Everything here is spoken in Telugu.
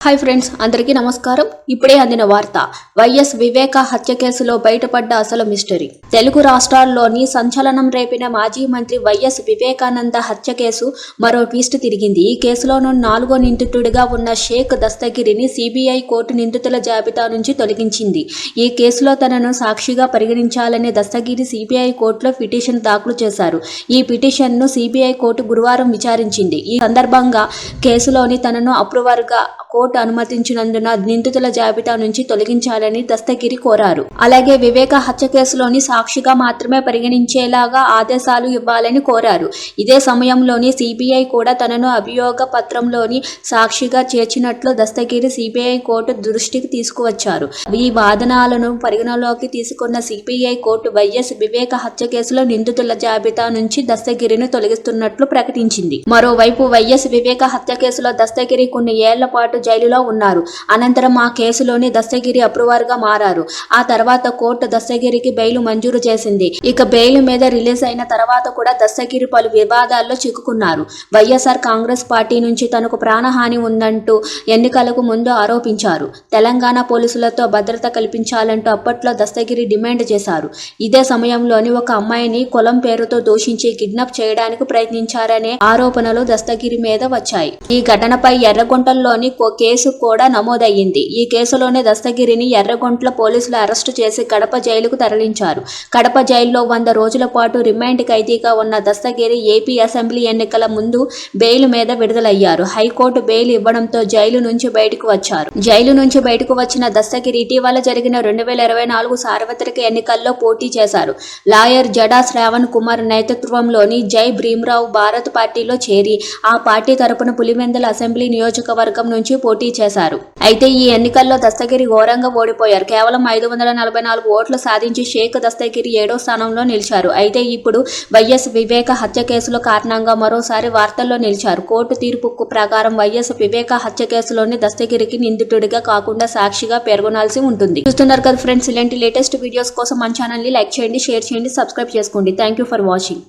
హాయ్ ఫ్రెండ్స్ అందరికీ నమస్కారం. ఇప్పుడే అందిన వార్త వైఎస్ వివేక హత్య కేసులో బయటపడ్డ అసలు మిస్టరీ. తెలుగు రాష్ట్రాల్లోని సంచలనం రేపిన మాజీ మంత్రి వైఎస్ వివేకానంద హత్య కేసు మరో ట్విస్ట్ తిరిగింది. ఈ కేసులోనూ నాలుగో నిందితుడిగా ఉన్న షేక్ దస్తగిరిని సిబిఐ కోర్టు నిందితుల జాబితా నుంచి తొలగించింది. ఈ కేసులో తనను సాక్షిగా పరిగణించాలని దస్తగిరి సిబిఐ కోర్టులో పిటిషన్ దాఖలు చేశారు. ఈ పిటిషన్ను సిబిఐ కోర్టు గురువారం విచారించింది. ఈ సందర్భంగా కేసులోని తనను అప్రూవర్గా కోర్టు అనుమతించినందున నిందితుల జాబితా నుంచి తొలగించాలని దస్తగిరి కోరారు. అలాగే వివేక హత్య కేసులోని సాక్షిగా మాత్రమే పరిగణించేలాగా ఆదేశాలు ఇవ్వాలని కోరారు. ఇదే సమయంలోని సిబిఐ కూడా తనను అభియోగ పత్రంలోని సాక్షిగా చేర్చినట్లు దస్తగిరి సిబిఐ కోర్టు దృష్టికి తీసుకువచ్చారు. ఈ వాదనాలను పరిగణలోకి తీసుకున్న సిబిఐ కోర్టు వైఎస్ వివేక హత్య కేసులో నిందితుల జాబితా నుంచి దస్తగిరిని తొలగిస్తున్నట్లు ప్రకటించింది. మరోవైపు వైఎస్ వివేక హత్య కేసులో దస్తగిరి కొన్ని ఏళ్ళ పాటు జైలులో ఉన్నారు. అనంతరం ఆ కేసులోని దస్తగిరి అప్రూవర్గా మారారు. ఆ తర్వాత కోర్టు దస్తగిరికి బెయిల్ మంజూరు చేసింది. ఇక బెయిల్ మీద రిలీజ్ అయిన తర్వాత కూడా దస్తగిరి పలు వివాదాల్లో చిక్కుకున్నారు. వైఎస్ఆర్ కాంగ్రెస్ పార్టీ నుంచి తనకు ప్రాణహాని ఉందంటూ ఎన్నికలకు ముందు ఆరోపించారు. తెలంగాణ పోలీసులతో భద్రత కల్పించాలంటూ అప్పట్లో దస్తగిరి డిమాండ్ చేశారు. ఇదే సమయంలోని ఒక అమ్మాయిని కులం పేరుతో దూషించి కిడ్నాప్ చేయడానికి ప్రయత్నించారనే ఆరోపణలు దస్తగిరి మీద వచ్చాయి. ఈ ఘటనపై ఎర్రగుంటల్లోని కో- కేసు కూడా నమోదయ్యింది. ఈ కేసులోనే దస్తగిరిని ఎర్రగొంట్ల పోలీసులు అరెస్టు చేసి కడప జైలుకు తరలించారు. కడప జైల్లో వంద రోజుల పాటు రిమాండ్ ఖైదీగా ఉన్న దస్తగిరి ఏపీ అసెంబ్లీ ఎన్నికల ముందు బెయిల్ మీద విడుదలయ్యారు. హైకోర్టు బెయిల్ ఇవ్వడంతో జైలు నుంచి బయటకు వచ్చారు. జైలు నుంచి బయటకు వచ్చిన దస్తగిరి ఇటీవల జరిగిన రెండు వేల ఇరవై నాలుగు సార్వత్రిక ఎన్నికల్లో పోటీ చేశారు. లాయర్ జడా శ్రావణ్ కుమార్ నేతృత్వంలోని జై భీమ్రావు భారత్ పార్టీలో చేరి ఆ పార్టీ తరపున పులివెందుల అసెంబ్లీ నియోజకవర్గం నుంచి పోటీ చేశారు. అయితే ఈ ఎన్నికల్లో దస్తగిరి ఘోరంగా ఓడిపోయారు. కేవలం ఐదు వందల నలభై నాలుగు ఓట్లు సాధించి షేక్ దస్తగిరి ఏడో స్థానంలో నిలిచారు. అయితే ఇప్పుడు వైఎస్ వివేక హత్య కేసులో కారణంగా మరోసారి వార్తల్లో నిలిచారు. కోర్టు తీర్పు ప్రకారం వైఎస్ వివేక హత్య కేసులోని దస్తగిరికి నిందితుడిగా కాకుండా సాక్షిగా పేర్కొనాల్సి ఉంటుంది. చూస్తున్నారు కదా ఫ్రెండ్స్ ఇలాంటి లేటెస్ట్ వీడియోస్ కోసం మన ఛానల్ని లైక్ చేయండి షేర్ చేయండి సబ్స్క్రైబ్ చేసుకోండి. Thank you for watching.